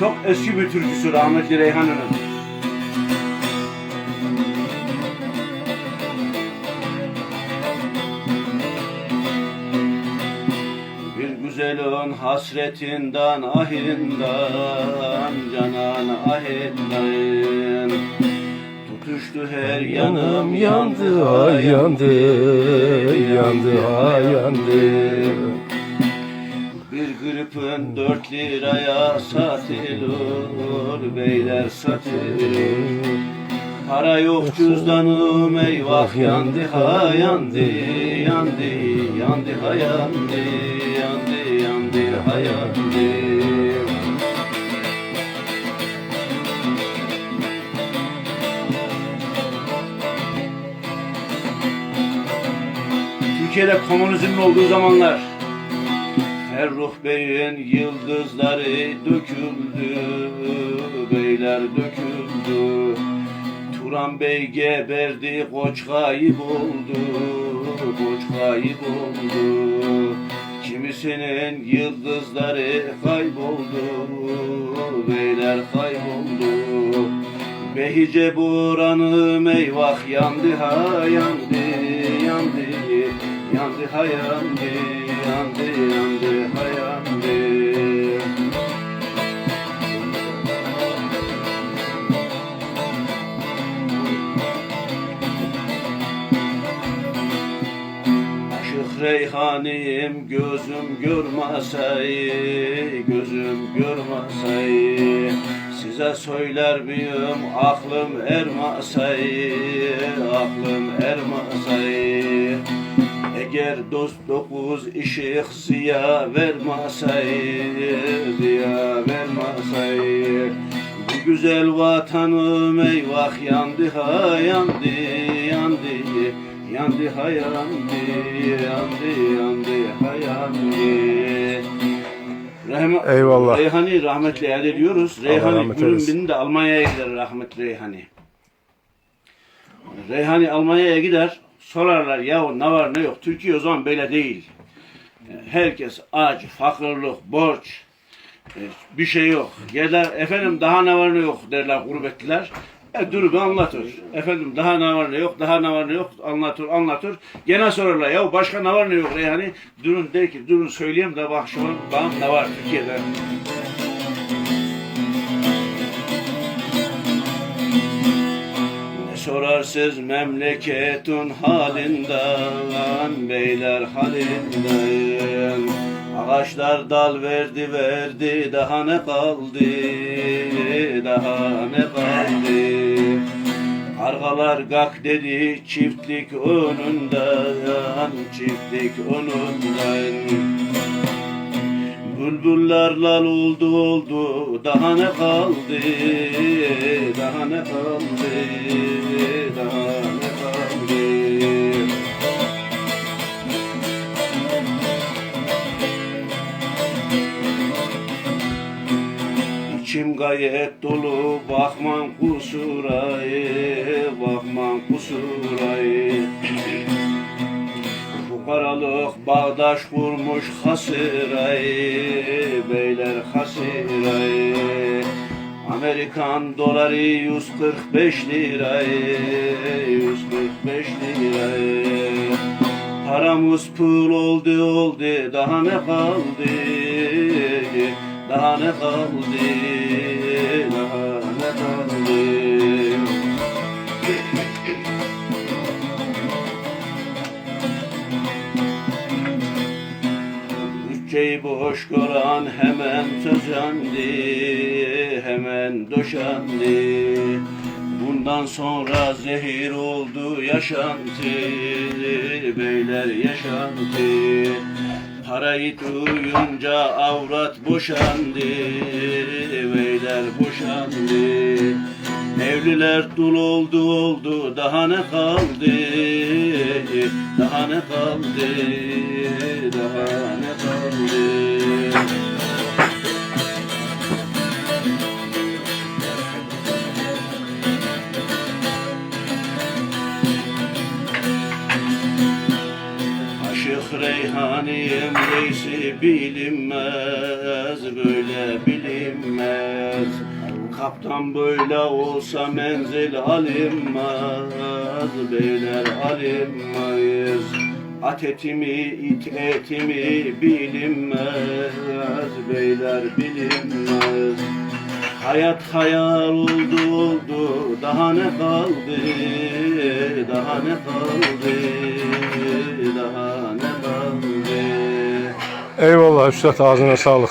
çok eski bir türküsü rahmetli Reyhan'ın. Bir güzelin hasretinden ahinden canan ahinden Tutuştu her yanım yandı ay yandı, yandı ay yandı. Bir gripin dört liraya satılır Beyler satılır. Para yok cüzdanım eyvah yandı ha yandı Yandı yandı ha yandı Yandı yandı ha yandı. Türkiye'de komünizmin olduğu zamanlar Ferruh Bey'in yıldızları döküldü, beyler döküldü. Turan Bey geberdi, koç kayboldu, koç kayboldu. Kimisinin yıldızları kayboldu, beyler kayboldu. Behice buranım eyvah yandı ha yandı, yandı, yandı ha yandı, yandı, yandı. Reyhanim gözüm görmesey, gözüm görmesey Size söyler miyim aklım ermesey, aklım ermesey Eğer dost dokuz ışık ziya vermesey, ziya vermesey Bu güzel vatanım eyvah yandı ha yandı, yandı Yandı ha yandı, yandı, yandı ha yandı. Rahme, Eyvallah. Reyhan'ı rahmetli yad ediyoruz. Rahmet günün birinde Almanya'ya gider rahmetli Reyhan'ı. Reyhan'ı Almanya'ya gider. Sorarlar ya ne var ne yok. Türkiye o zaman böyle değil. Herkes aç, fakirlik, borç. e, Bir şey yok. Gider efendim daha ne var ne yok derler gurbetliler. E, durup anlatır. Efendim daha ne var ne yok, daha ne var ne yok anlatır, anlatır. Gene sorarlar ya başka ne var ne yok yani. Durun der ki durun söyleyeyim de bak şu an bana ne var Türkiye'de. Sorarsız memleketin halinden Beyler halinden Ağaçlar dal verdi verdi Daha ne kaldı Daha ne kaldı Kargalar gak dedi çiftlik önünden Çiftlik önünden Bülbüller lal oldu oldu daha ne kaldı daha ne kaldı daha ne kaldı? İçim gayet dolu bakman kusurayı bağdaş kurmuş hasırayı Beyler hasırayı Amerikan doları 145 lirayı 145 lirayı Paramız pul oldu oldu daha ne kaldı? Daha ne kaldı Bütçeyi boş gören hemen sözendi, hemen döşendi. Bundan sonra zehir oldu yaşantı, beyler yaşantı. Parayı duyunca avrat boşandı, beyler boşandı. Evliler dul oldu oldu daha ne kaldı Daha ne kaldı Reyhaniyim reisi bilinmez Böyle bilinmez. Kaptan böyle olsa menzil alınmaz Beyler alınmayız At etimi, it etimi bilinmez Beyler bilinmez. Hayat hayal oldu oldu Daha ne kaldı Daha ne kaldı Daha Eyvallah Üstad ağzına sağlık.